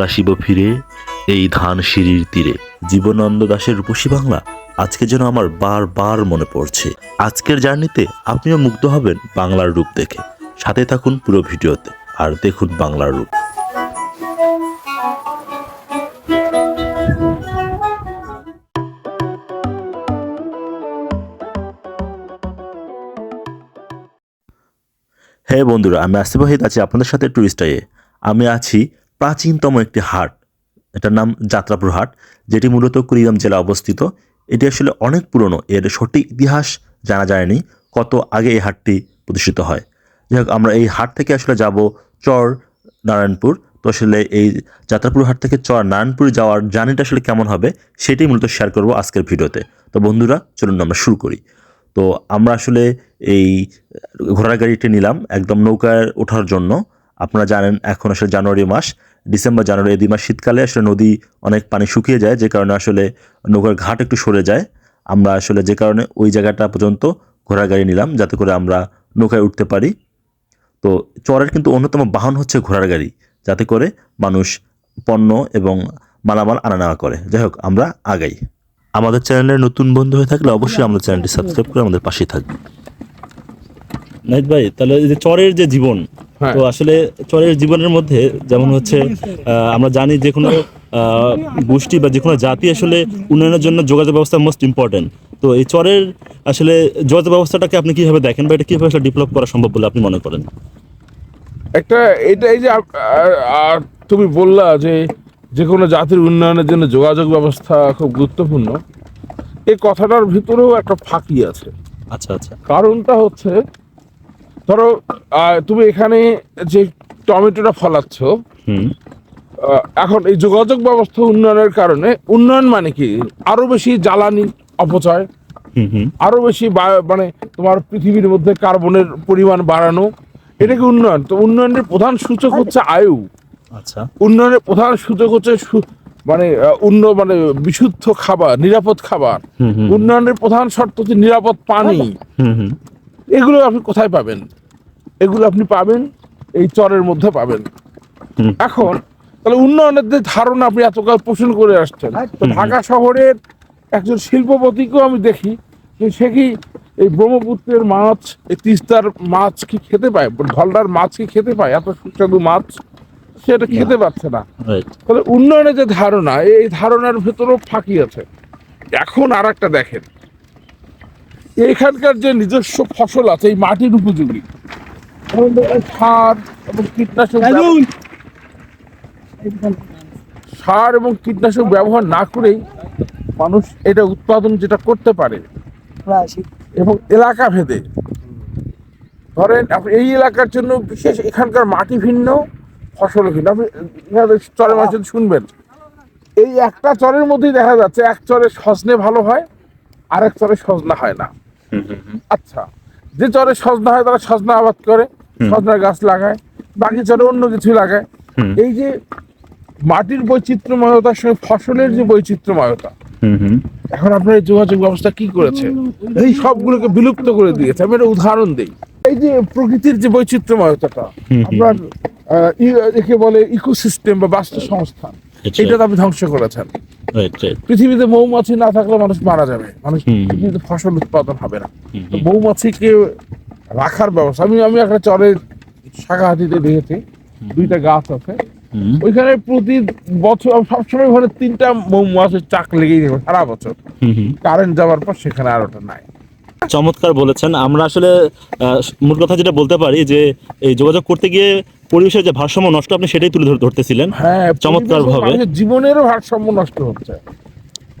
আবার আসিব ফিরে এই ধান সিঁড়ির তীরে। জীবনানন্দ দাশের রূপসী বাংলা আজকে যেন আমার বারবার মনে পড়ছে। আজকের জার্নিতে আপনিও মুগ্ধ হবেন বাংলার রূপ দেখে। সাথে থাকুন পুরো ভিডিওতে, আর দেখুন বাংলার রূপ। হ্যাঁ বন্ধুরা, আমি আসিফ ওয়াহিদ আছি আপনাদের সাথে টুরিস্টাইয়ে আমি আছি প্রাচীনতম একটি হাট, এটার নাম যাত্রাপুর হাট, যেটি মূলত কুড়িগ্রাম জেলা অবস্থিত। এটি আসলে অনেক পুরনো, এর সঠিক ইতিহাস জানা যায়নি, কত আগে এই হাটটি প্রতিষ্ঠিত হয়। যাই হোক, আমরা এই হাট থেকে আসলে যাব চর নারায়ণপুর। তো আসলে এই যাত্রাপুর হাট থেকে চর নারায়ণপুর যাওয়ার জার্নিটা আসলে কেমন হবে, সেটাই মূলত শেয়ার করব আজকের ভিডিওতে। তো বন্ধুরা, চলুন আমরা শুরু করি। তো আমরা আসলে এই ঘোড়ার গাড়িটি নিলাম, একদম নৌকায় ওঠার জন্য। আপনারা জানেন, এখন আসলে জানুয়ারি মাস। ডিসেম্বর, জানুয়ারি দুই মাস শীতকালে আসলে নদী অনেক পানি শুকিয়ে যায়, যে কারণে আসলে নৌকার ঘাট একটু সরে যায়। আমরা আসলে যে কারণে ওই জায়গাটা পর্যন্ত ঘোড়ার গাড়ি নিলাম, যাতে করে আমরা নৌকায় উঠতে পারি। তো চরের কিন্তু অন্যতম বাহন হচ্ছে ঘোড়ার গাড়ি, যাতে করে মানুষ পণ্য এবং মালামাল আনা নেওয়া করে। যাই হোক, আমরা আগাই। আমাদের চ্যানেলের নতুন বন্ধু হয়ে থাকলে অবশ্যই আমাদের চ্যানেলটি সাবস্ক্রাইব করে আমাদের পাশেই থাকবে। নাইত ভাই, তাহলে যে চরের যে জীবন। তো আসলে চরের জীবনের মধ্যে যেমন হচ্ছে আমরা জানি যে কোনো গোষ্ঠী বা যে কোনো জাতি আসলে উন্নয়নের জন্য যোগাযোগ ব্যবস্থা মোস্ট ইম্পর্টেন্ট তো এই চরের আসলে যোগাযোগ ব্যবস্থাটাকে আপনি কীভাবে দেখেন বা এটা কীভাবে আসলে ডেভেলপ করা সম্ভব বলে আপনি মনে করেন? একটা এটা এই যে তুমি বললা যে যে কোনো জাতির উন্নয়নের জন্য যোগাযোগ ব্যবস্থা খুব গুরুত্বপূর্ণ। এই কথাটার ভিতরেও একটা ফাঁকি আছে। আচ্ছা আচ্ছা। কারণটা হচ্ছে ধরো তুমি এখানে যে টমেটোটা ফলাচ্ছ এখন এই যোগাযোগ ব্যবস্থা উন্নয়নের কারণে উন্নয়ন মানে কি? আরও বেশি জ্বালানি অপচয় হুম হুম। আরও বেশি মানে তোমার পৃথিবীর মধ্যে কার্বনের পরিমাণ বাড়ানো এটা কি উন্নয়ন? তো উন্নয়নের প্রধান সূচক হচ্ছে আয়ু। আচ্ছা। উন্নয়নের প্রধান সূচক হচ্ছে মানে উন্ন মানে বিশুদ্ধ খাবার নিরাপদ খাবার। উন্নয়নের প্রধান শর্ত হচ্ছে নিরাপদ পানি। এগুলো আপনি কোথায় পাবেন? এগুলো আপনি পাবেন এই চরের মধ্যে পাবেন। এখন তাহলে উন্নয়নের যে ধারণা আপনি এতকাল পোষণ করে আসছেন তো ঢাকা শহরের একজন শিল্পপতিকেও আমি দেখি যে সে কি এই ব্রহ্মপুত্রের মাছ এই তিস্তার মাছ কি খেতে পায় ঢলডার মাছ কি খেতে পায় এত সুস্বাদু মাছ সেটা খেতে পাচ্ছে না। তাহলে উন্নয়নের যে ধারণা এই ধারণার ভেতরেও ফাঁকি আছে। এখন আর একটা দেখেন এখানকার যে নিজস্ব ফসল আছে এই মাটির উপযোগী। সার এবং কীটনাশক সার এবং কীটনাশক ব্যবহার না করেই মানুষ এটা উৎপাদন যেটা করতে পারে। এবং এলাকা ভেদে। ধরেন আপনি এই এলাকার জন্য বিশেষ এখানকার মাটি ভিন্ন ফসল ভিন্ন। আপনি চরের মাঝে শুনবেন এই একটা চরের মধ্যেই দেখা যাচ্ছে এক চরে সজনে ভালো হয় আর এক চরে সজনা হয় না। হুম হুম হুম। আচ্ছা যে চরে সজনা হয় তারা সজনা আবাদ করে। সজনার গাছ লাগায় বাকি চরে অন্য কিছু লাগায়। এই যে মাটির বৈচিত্র্যময়তার সঙ্গে ফসলের যে বৈচিত্র্যময়তা এখন আপনার এই যোগাযোগ ব্যবস্থা কি করেছে? এই সবগুলোকে বিলুপ্ত করে দিয়েছে। আমি একটা উদাহরণ দিই। এই যে প্রকৃতির যে বৈচিত্র্যময়তাটা। আপনার একে বলে ইকোসিস্টেম বা বাস্তু সংস্থান আচ্ছা। এটা তো আপনি ধ্বংস করেছেন। পৃথিবীতে মৌমাছি না থাকলে মানুষ মারা যাবে। মানুষ পৃথিবীতে ফসল উৎপাদন হবে না। মৌমাছিকে রাখার ব্যবস্থা। আমি আমি একটা চরের শাখাহাতিতে দেখেছি। দুইটা গাছ আছে। ওইখানে প্রতি বছর সবসময় ওখানে তিনটা মৌমাছির চাক লেগেই থাকবে সারা বছর। কারেন্ট যাওয়ার পর সেখানে আর ওটা নাই। চমৎকার বলেছেন। আমরা আসলে মূল কথা যেটা বলতে পারি যে এই যোগাযোগ করতে গিয়ে পরিবেশের যে ভারসাম্য নষ্ট আপনি সেটাই তুলে ধর- ধরতেছিলেন। হ্যাঁ চমৎকার ভাবে। মানুষের জীবনের ভারসাম্য নষ্ট হচ্ছে।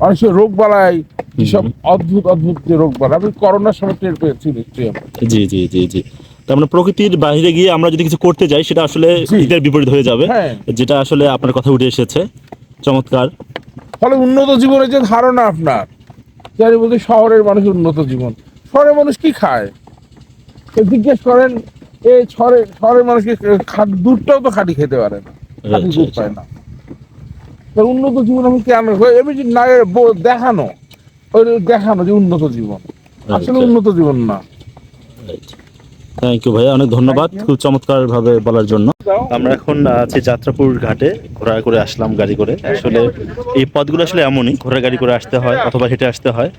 মানুষের রোগ বালাই যেসব অদ্ভুত অদ্ভুত যে রোগ বালাই আমি করোনার সময় টের পেয়েছি নিশ্চয়ই। জি জি জি জি। তার মানে প্রকৃতির বাইরে গিয়ে আমরা যদি কিছু করতে যাই সেটা আসলে। ঈদের বিপরীত হয়ে যাবে হ্যাঁ। যেটা আসলে আপনার কথা উঠে এসেছে। চমৎকার। ফলে উন্নত জীবনের যে ধারণা আপনার জানি বলতে শহরের মানুষের উন্নত জীবন। শহরের মানুষ কি খায়? জিজ্ঞেস করেন এই শহরে শহরের মানুষকে দুধটাও তো খাঁটি খেতে পারে না। খাঁটি আচ্ছা, দুধ আচ্ছা। পায় না। উন্নত জীবন আমি কেন এমনি না দেখানো। ওই দেখানো যে উন্নত জীবন। আসলে উন্নত জীবন না। থ্যাংক ইউ ভাইয়া। অনেক ধন্যবাদ খুব চমৎকার ভাবে বলার জন্য। আমরা এখন আছি যাত্রাপুর ঘাটে। ঘোড়া করে আসলাম গাড়ি করে। আসলে এই পথগুলো আসলে এমনই ঘোড়া গাড়ি করে আসতে হয় অথবা হেঁটে আসতে হয়।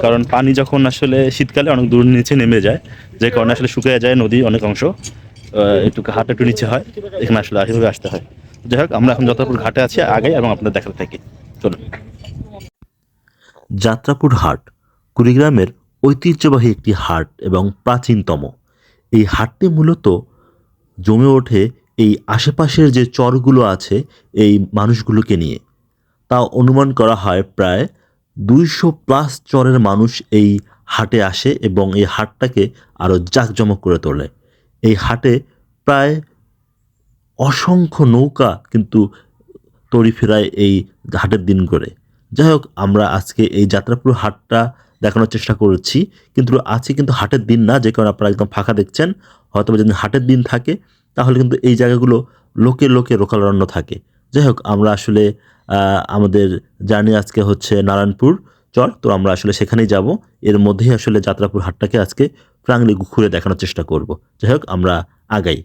কারণ পানি যখন আসলে শীতকালে অনেক দূর নিচে নেমে যায় যে কারণে আসলে শুকিয়ে যায় নদী অনেক অংশ। আহ, একটু ঘাট একটু নিচে হয় এখানে আসলে এইভাবে আসতে হয়। যাই হোক, আমরা এখন যাত্রাপুর ঘাটে আছি আগে এবং আপনাদের দেখাতে থাকি। চলুন। যাত্রাপুর হাট কুড়িগ্রামের ঐতিহ্যবাহী একটি হাট এবং প্রাচীনতম। এই হাটটি মূলত জমে ওঠে এই আশেপাশের যে চরগুলো আছে, এই মানুষগুলোকে নিয়ে। তা অনুমান করা হয় প্রায় দুইশো প্লাস চরের মানুষ এই হাটে আসে এবং এই হাটটাকে আরও জাঁকজমক করে তোলে। এই হাটে প্রায় অসংখ্য নৌকা কিন্তু তড়ি ফেরায় এই হাটের দিন করে যাই হোক আমরা আজকে এই যাত্রাপুর হাটটা দেখানোর চেষ্টা করেছি। কিন্তু আজকে কিন্তু হাটের দিন না, যে কারণে আপনারা একদম ফাঁকা দেখছেন। হয়তো যদি হাটের দিন থাকে, তাহলে কিন্তু এই জায়গাগুলো লোকে লোকে রোকালরণ্য থাকে। যাই হোক আমরা আসলে আমাদের জার্নি আজকে হচ্ছে নারায়ণপুর চর। তো আমরা আসলে সেখানেই যাব। এর মধ্যেই আসলে যাত্রাপুর হাটটাকে আজকে প্রাঙ্গলি ঘুরে দেখানোর চেষ্টা করব। যাই হোক আমরা আগাই।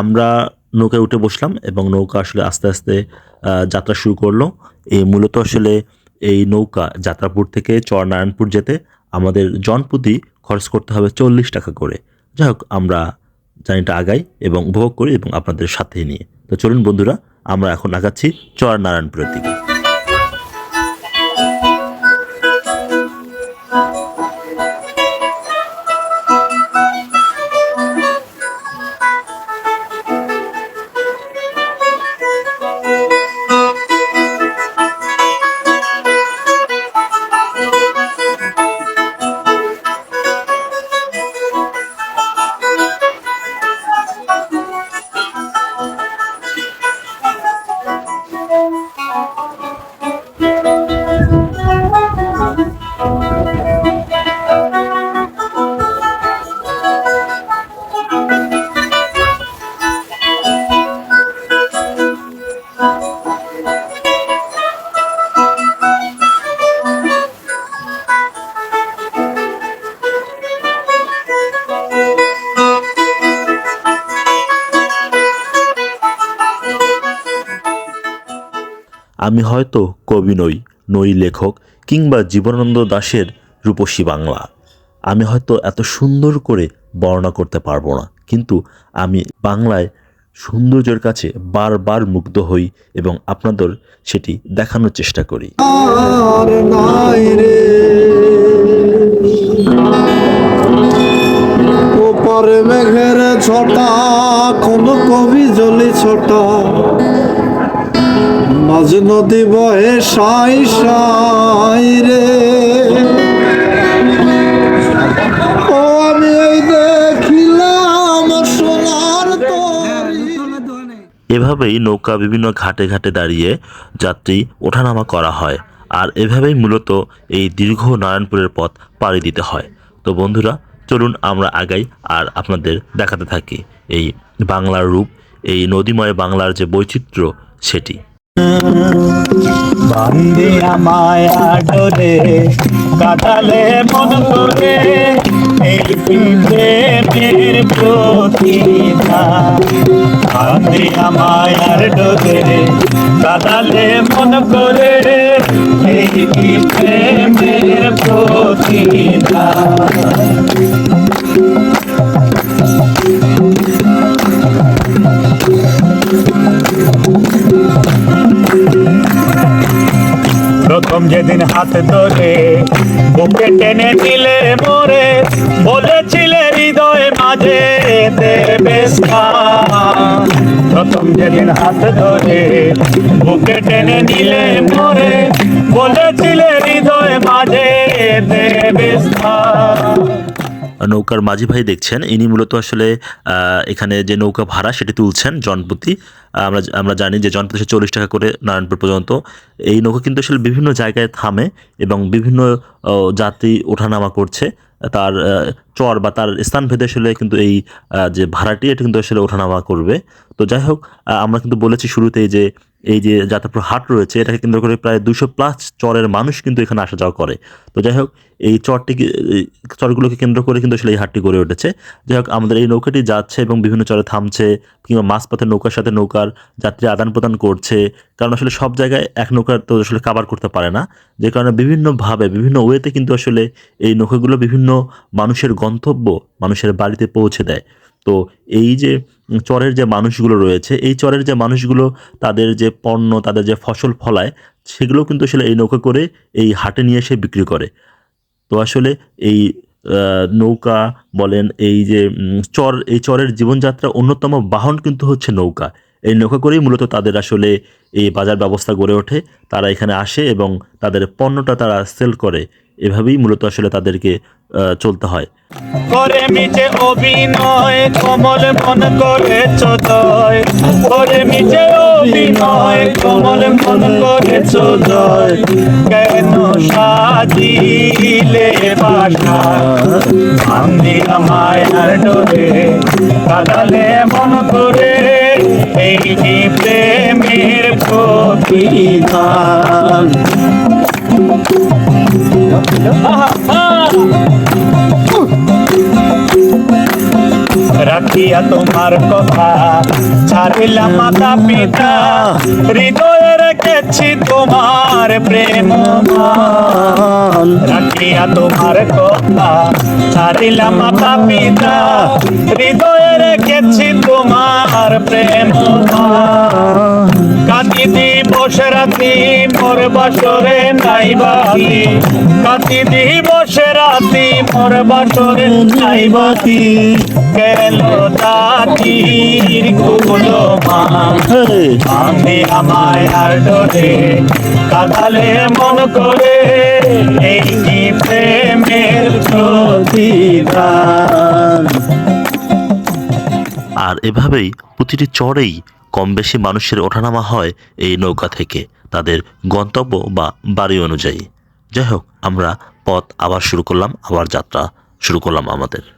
আমরা নৌকায় উঠে বসলাম এবং নৌকা আসলে আস্তে আস্তে যাত্রা শুরু করল। এই মূলত আসলে এই নৌকা যাত্রাপুর থেকে চরনারায়ণপুর যেতে আমাদের জনপ্রতি খরচ করতে হবে চল্লিশ টাকা করে। যাই হোক, আমরা জানিটা আগাই এবং উপভোগ করি এবং আপনাদের সাথে নিয়ে তো চলুন বন্ধুরা, আমরা এখন আগাচ্ছি চরনারায়ণপুরের দিকে। আমি হয়তো কবি নই নই লেখক কিংবা জীবনানন্দ দাশের রূপসী বাংলা। আমি হয়তো এত সুন্দর করে বর্ণনা করতে পারব না, কিন্তু আমি বাংলায় সৌন্দর্যের কাছে বারবার মুগ্ধ হই এবং আপনাদের সেটি দেখানোর চেষ্টা করি। মেঘের ছটা, কোন কবি জলি ছটা। মাঝ নদী বহে সাই সাই রে। ও, আমি এই দেখিলাম সোনার এভাবেই নৌকা বিভিন্ন ঘাটে ঘাটে দাঁড়িয়ে যাত্রী ওঠানামা করা হয় আর এভাবেই মূলত এই দীর্ঘ নারায়ণপুরের পথ পাড়ি দিতে হয়। তো বন্ধুরা, চলুন আমরা আগাই আর আপনাদের দেখাতে থাকি এই বাংলার রূপ, এই নদীময় বাংলার যে বৈচিত্র্য সেটি। বান্দিয়া মায়া ডোরে কাটালে মন করে এই প্রেমের প্রতিদান বান্দিয়া মায়ার ডোরে কাটালে মন করে এই প্রেমের প্রতিদান হাত ধরে, বুকে টেনে দিলে মোরে, বলেছিলে হৃদয় মাঝে। প্রথম যেদিন হাত ধরে, বুকে টেনে নিলে মোরে, বলেছিলে হৃদয় মাঝে দেবে স্থান। নৌকার মাঝি ভাই দেখছেন। ইনি মূলত আসলে এখানে যে নৌকা ভাড়া সেটি তুলছেন জনপ্রতি আমরা আমরা জানি যে জনপ্রতি চল্লিশ টাকা করে নারায়ণপুর পর্যন্ত। এই নৌকা কিন্তু আসলে বিভিন্ন জায়গায় থামে এবং বিভিন্ন যাত্রী ওঠানামা করছে। তার চর বা তার স্থান ভেদে আসলে কিন্তু এই যে ভাড়াটি, এটা কিন্তু আসলে ওঠানামা করবে। তো যাই হোক আমরা কিন্তু বলেছি শুরুতেই যে এই যে যাত্রাপুর হাট রয়েছে, এটাকে কেন্দ্র করে প্রায় দুশো প্লাস চরের মানুষ কিন্তু এখানে আসা যাওয়া করে। তো যাই হোক, এই চরটিকে চরগুলোকে কেন্দ্র করে কিন্তু আসলে এই হাটটি গড়ে উঠেছে। যাই হোক, আমাদের এই নৌকাটি যাচ্ছে এবং বিভিন্ন চরে থামছে কিংবা মাঝপথে নৌকার সাথে নৌকার যাত্রী আদান প্রদান করছে। কারণ আসলে সব জায়গায় এক নৌকার তো আসলে কাবার করতে পারে না। যে কারণে বিভিন্নভাবে, বিভিন্ন ওয়েতে কিন্তু আসলে এই নৌকাগুলো বিভিন্ন মানুষের গন্তব্য, মানুষের বাড়িতে পৌঁছে দেয়। তো এই যে চরের যে মানুষগুলো রয়েছে, এই চরের যে মানুষগুলো তাদের যে পণ্য, তাদের যে ফসল ফলায়, সেগুলো কিন্তু আসলে এই নৌকা করে এই হাটে নিয়ে এসে বিক্রি করে। তো আসলে এই নৌকা বলেন এই যে চর, এই চরের জীবনযাত্রা অন্যতম বাহন কিন্তু হচ্ছে নৌকা। এই নৌকা করেই মূলত তাদের আসলে এই বাজার ব্যবস্থা গড়ে ওঠে। তারা এখানে আসে এবং তাদের পণ্যটা তারা সেল করে। এভাবেই মূলত আসলে তাদেরকে চলতে হয়। করে মিছে অভিনয়, কমল মন করে চোদয়। করে মিছে অভিনয়, কমল মন করে চোদয়। কেন সাজিলে বাসা? বান্দিলা মায়ার ডোরে, কাদালে মন করে এই প্রেমের প্রতিদান! রাখিয়া তোমার কথা, ছাড়িলাম মাতা পিতা হৃদয়ে রেখেছি তোমার প্রেম রাখিয়া তোমার কথা, ছাড়িলাম মাতা পিতা হৃদয়ে রেখেছি তোমার প্রেম কাতি দিবস রাতি মোর বাসরে নাই বাতি। কাতি দিবস রাতি মোর বাসরে নাই বাতি। গেল দাতির কুলো আমি আমায় আর ডোরে কাদালে মন করে এই কি প্রেমের প্রতিদান? আর এভাবেই প্রতিটি চরেই কম বেশি মানুষের ওঠানামা হয় এই নৌকা থেকে, তাদের গন্তব্য বা বাড়ি অনুযায়ী। যাই হোক, আমরা পথ আবার শুরু করলাম, আবার যাত্রা শুরু করলাম আমাদের।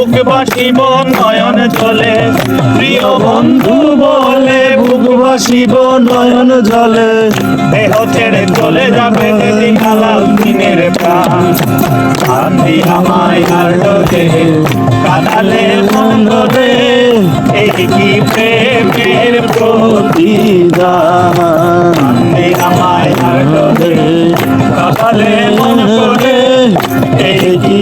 বুক বাসিব নয়ন জলে, প্রিয় বন্ধু বলে বুক বাসিব নয়ন জলে। দেহ ছেড়ে চলে যাবে যেদিন আলাল দিনের প্রাণ। শান্তি আমায় আর ডোরে কাদালে মন ডোরে এই কি প্রেমের প্রতিদান? শান্তি আমায় আর ডোরে কাদালে মন ডোরে এই কি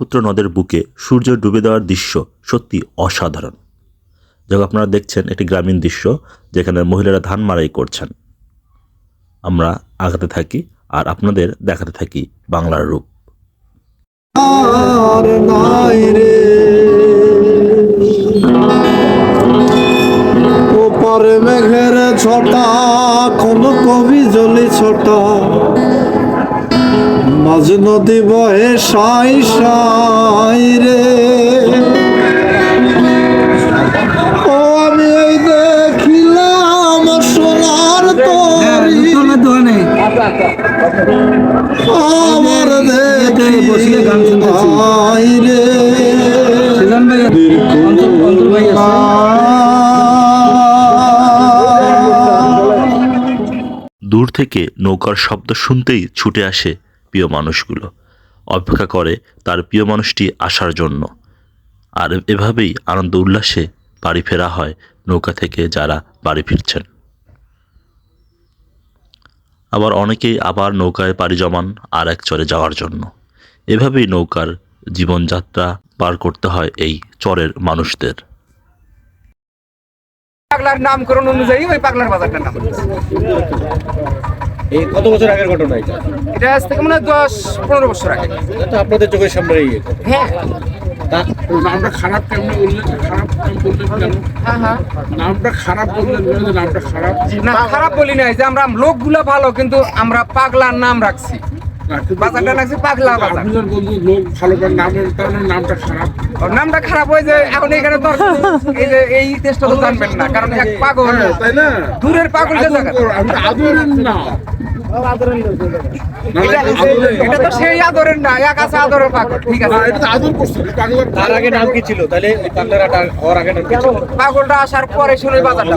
ব্রহ্মপুত্র নদের বুকে সূর্য ডুবে দেওয়ার দৃশ্য সত্যি অসাধারণ। যখন আপনারা দেখছেন একটি গ্রামীণ দৃশ্য যেখানে মহিলারা ধান মারাই করছেন। আমরা আগাতে থাকি আর আপনাদের দেখাতে থাকি বাংলার রূপ। ওপারে মেঘের ছটা কোন কবি জলি ছটা। মাঝ নদী বহে সাই সাই রে। ও আমি এই দেখিলাম সোনার তরি। আমার দেখি রে দূর থেকে নৌকার শব্দ শুনতেই ছুটে আসে প্রিয় মানুষগুলো। অপেক্ষা করে তার প্রিয় মানুষটি আসার জন্য। আর এভাবেই আনন্দ উল্লাসে বাড়ি ফেরা হয় নৌকা থেকে যারা বাড়ি ফিরছেন। আবার অনেকেই আবার নৌকায় পাড়ি জমান আর এক চরে যাওয়ার জন্য। এভাবেই নৌকার জীবনযাত্রা পার করতে হয় এই চরের মানুষদের। পাগলার নামকরণ অনুযায়ী ওই পাগলার বাজারটার নাম। এই কত বছর আগের ঘটনা এটা? এটা আজ থেকে মনে হয় দশ পনেরো বছর আগে। তো আপনাদের চোখের সামনে এই হ্যাঁ। নামটা খারাপ কেমন বললেন খারাপ বললেন কেন হ্যাঁ হ্যাঁ। নামটা খারাপ বললেন নামটা খারাপ। না খারাপ বলি নাই যে আমরা লোকগুলা ভালো কিন্তু আমরা পাগলার নাম রাখছি। বাজারটা লাগছে পাগলা বাজার। লোক ভালো করে নামটা খারাপ? নামটা খারাপ হয়ে যে এখন এখানে তো এই যে এই টেস্টটা তো জানবেন না কারণ এক পাগল। হ্যাঁ, তাই না? দূরের পাগল না, এটা আদরের না। এটা তো সেই আদরের না এক আছে আদরের পাগল ঠিক আছে এটা আদর করছে পাগলার তার আগে নাম কি ছিল তাহলে এই পাগলারাটা হওয়ার আগে নাম কি ছিল পাগলটা আসার পরে। শুনে বাজারটা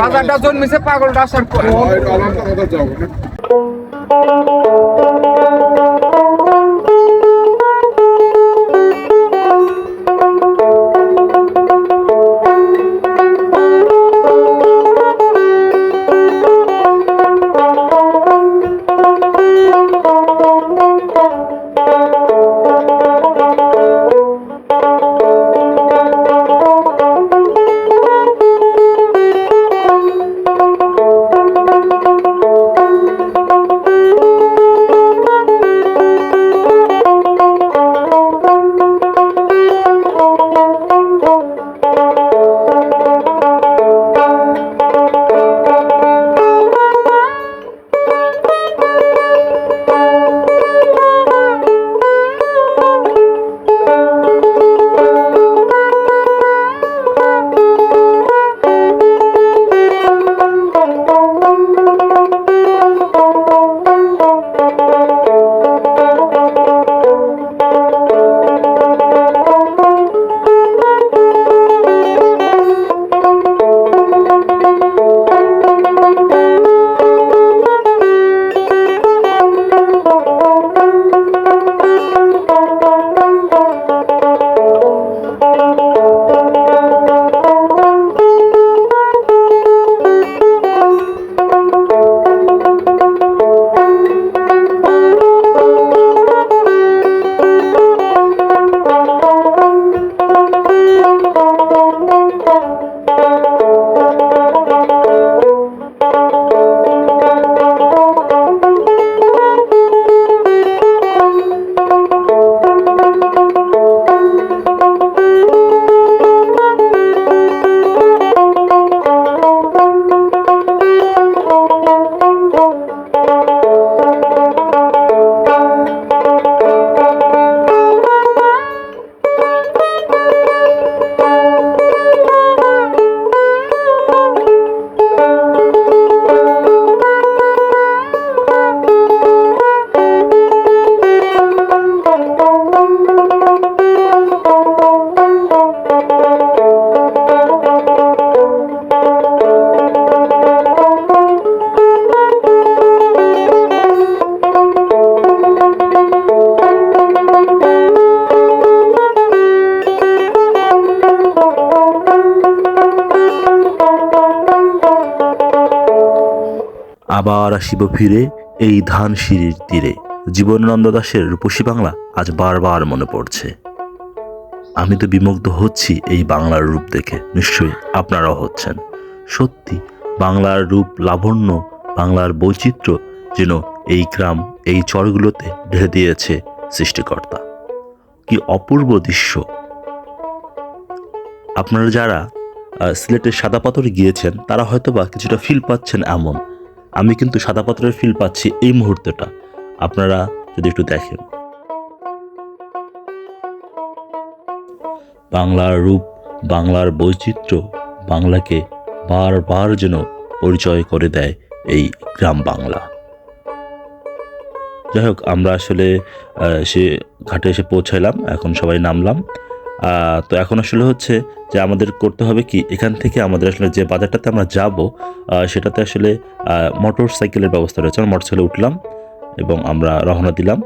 বাজারটা জন্মেছে পাগলটা আসার পরে। আবার আসিব ফিরে এই ধান সিঁড়ির তীরে। জীবনানন্দ দাশের রূপসী বাংলা আজ বারবার মনে পড়ছে। আমি তো বিমুগ্ধ হচ্ছি এই বাংলার রূপ দেখে। নিশ্চয়ই আপনারাও হচ্ছেন। সত্যি, বাংলার রূপ লাবণ্য, বাংলার বৈচিত্র্য যেন এই গ্রাম, এই চরগুলোতে ঢেলে দিয়েছে সৃষ্টিকর্তা। কি অপূর্ব দৃশ্য। আপনারা যারা সিলেটের সাদা পাথরে গিয়েছেন, তারা হয়তো বা কিছুটা ফিল পাচ্ছেন এমন। আমি কিন্তু সাদা পাথরের ফিল পাচ্ছি এই মুহূর্তটা। আপনারা যদি একটু দেখেন। বাংলার রূপ, বাংলার বৈচিত্র্য বাংলাকে বারবার যেন পরিচয় করে দেয় এই গ্রাম বাংলা। যাই হোক, আমরা আসলে সে ঘাটে এসে পৌঁছাইলাম, এখন সবাই নামলাম। তো এখন আসলে হচ্ছে যে আমাদের করতে হবে কি, এখান থেকে আমাদের আসলে যে বাজারটাতে আমরা যাব সেটাতে আসলে মোটর সাইকেলের ব্যবস্থা রয়েছে। আমরা মোটর সাইকেলে উঠলাম এবং আমরা রওনা দিলাম।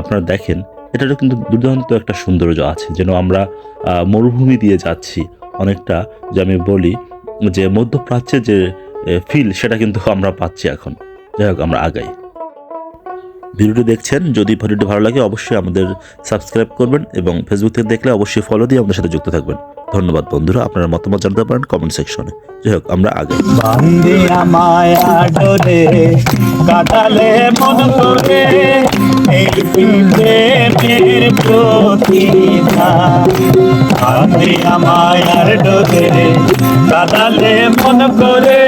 আপনারা দেখেন, এটারও কিন্তু দুর্দান্ত একটা সৌন্দর্য আছে। যেন আমরা মরুভূমি দিয়ে যাচ্ছি অনেকটা, যে আমি বলি যে মধ্যপ্রাচ্যের যে ফিল সেটা কিন্তু আমরা পাচ্ছি এখন। যাই হোক, আমরা আগাই। ভিডিওটি দেখছেন, যদি ভিডিওটি ভালো লাগে, অবশ্যই আমাদের সাবস্ক্রাইব করবেন এবং ফেসবুক থেকে দেখলে অবশ্যই ফলো দিয়ে আমাদের সাথে যুক্ত থাকবেন। ধন্যবাদ বন্ধুরা, আপনারা মতামত জানাতে পারেন কমেন্ট সেকশনে যাই হোক, আমরা আগে। এই প্রেমের প্রতিদান বান্দিয়া মায়ার ডোরে কাদালে মন করে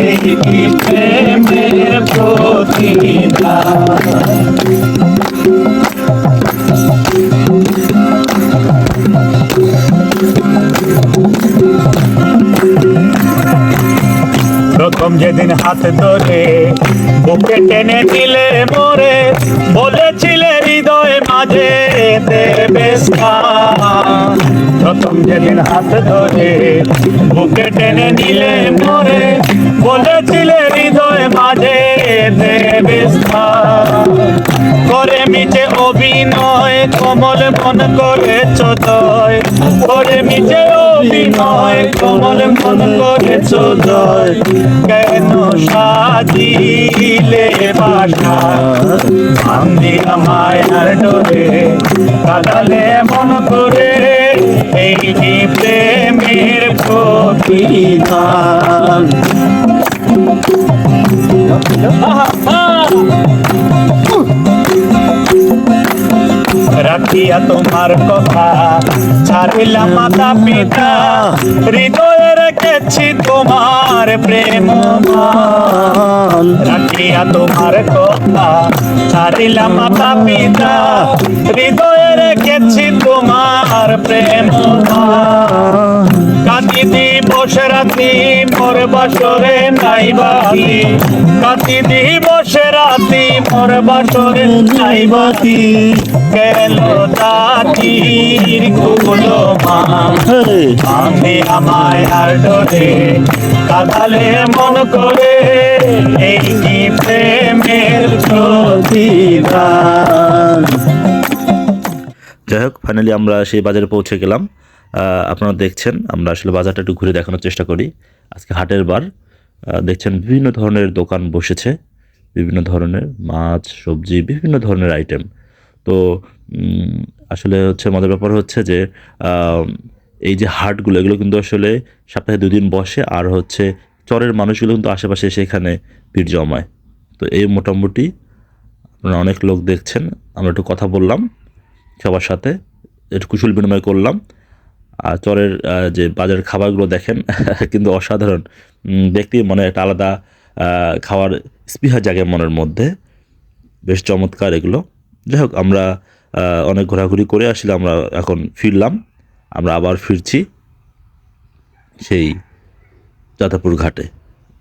এই কি প্রেমের প্রতিদান? প্রথম যেদিন হাত ধরে, বুকে টেনে নিলে মোরে, বলেছিলে হৃদয় মাঝে দেবে প্রথম যেদিন হাত ধরে, বুকে টেনে নিলে মোরে, বলেছিলে হৃদয় মাঝে। করে মিটে অভিনয়, কমল মন করেছ জয় করে মিটে অভিনয় কমল মন করেছ জয় কেন সাজিলে বাসা আমি মায়ার ডোরে কাদালে মন করে এই প্রেমের প্রতিদান! রাখিয়া তোমার কথা, ছাড়িলাম মাতা পিতা হৃদয়ে রেখেছি তোমার প্রেম। রাখিয়া তোমার কথা ছাড়িলাম মাতা পিতা হৃদয়ে রেখেছি তোমার প্রেম। কাটি দিবস রাতি মোর বাসরে নাই বাতি। কাটি দিবস রাতি মোর বাসরে নাই বাতি। গেল আমি আমায় আর ডোরে কাঁদালে মন করে এই কি প্রেমের প্রতিদান? যাই হোক ফাইনালি আমরা সেই বাজারে পৌঁছে গেলাম। আপনারা দেখছেন, আমরা আসলে বাজারটা একটু ঘুরে দেখানোর চেষ্টা করি। আজকে হাটের বার দেখছেন বিভিন্ন ধরনের দোকান বসেছে, বিভিন্ন ধরনের মাছ, সবজি, বিভিন্ন ধরনের আইটেম তো আসলে হচ্ছে মজার ব্যাপার হচ্ছে যে এই যে হাটগুলো, এগুলো কিন্তু আসলে সপ্তাহে দুদিন বসে, আর হচ্ছে চরের মানুষগুলো কিন্তু আশেপাশে সেখানে ভিড় জমায়। তো এই মোটামুটি আপনারা অনেক লোক দেখছেন, আমরা একটু কথা বললাম, সবার সাথে একটু কুশল বিনিময় করলাম। চরের যে বাজারের খাবারগুলো দেখেন, কিন্তু অসাধারণ। দেখতেই মনে একটা আলাদা খাওয়ার স্পৃহা জাগে মনের মধ্যে। বেশ চমৎকার এগুলো। যাই হোক, আমরা অনেক ঘোরাঘুরি করে আসলে আমরা এখন ফিরলাম। আমরা আবার ফিরছি সেই যাতাপুর ঘাটে।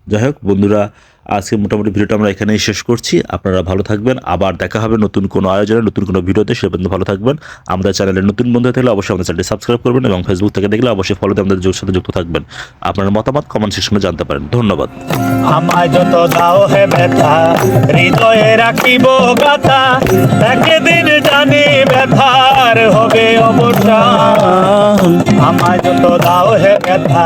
যাই হোক, বন্ধুরা আজকে মোটামুটি ভিডিওটা আমরা এখানেই শেষ করছি। আপনারা ভালো থাকবেন। আবার দেখা হবে নতুন কোনো আয়োজনে, নতুন কোনো ভিডিওতে। সে পর্যন্ত ভালো থাকবেন। আমাদের চ্যানেলে নতুন বন্ধু থাকলে অবশ্যই আমাদের চ্যানেলটি সাবস্ক্রাইব করবেন এবং ফেসবুক থেকে দেখলে অবশ্যই ফলোতে আমাদের সাথে যুক্ত থাকবেন। আপনার মতামত কমেন্ট সেকশনে জানতে পারেন। ধন্যবাদ। হবে অবসান যত দাও হে ব্যথা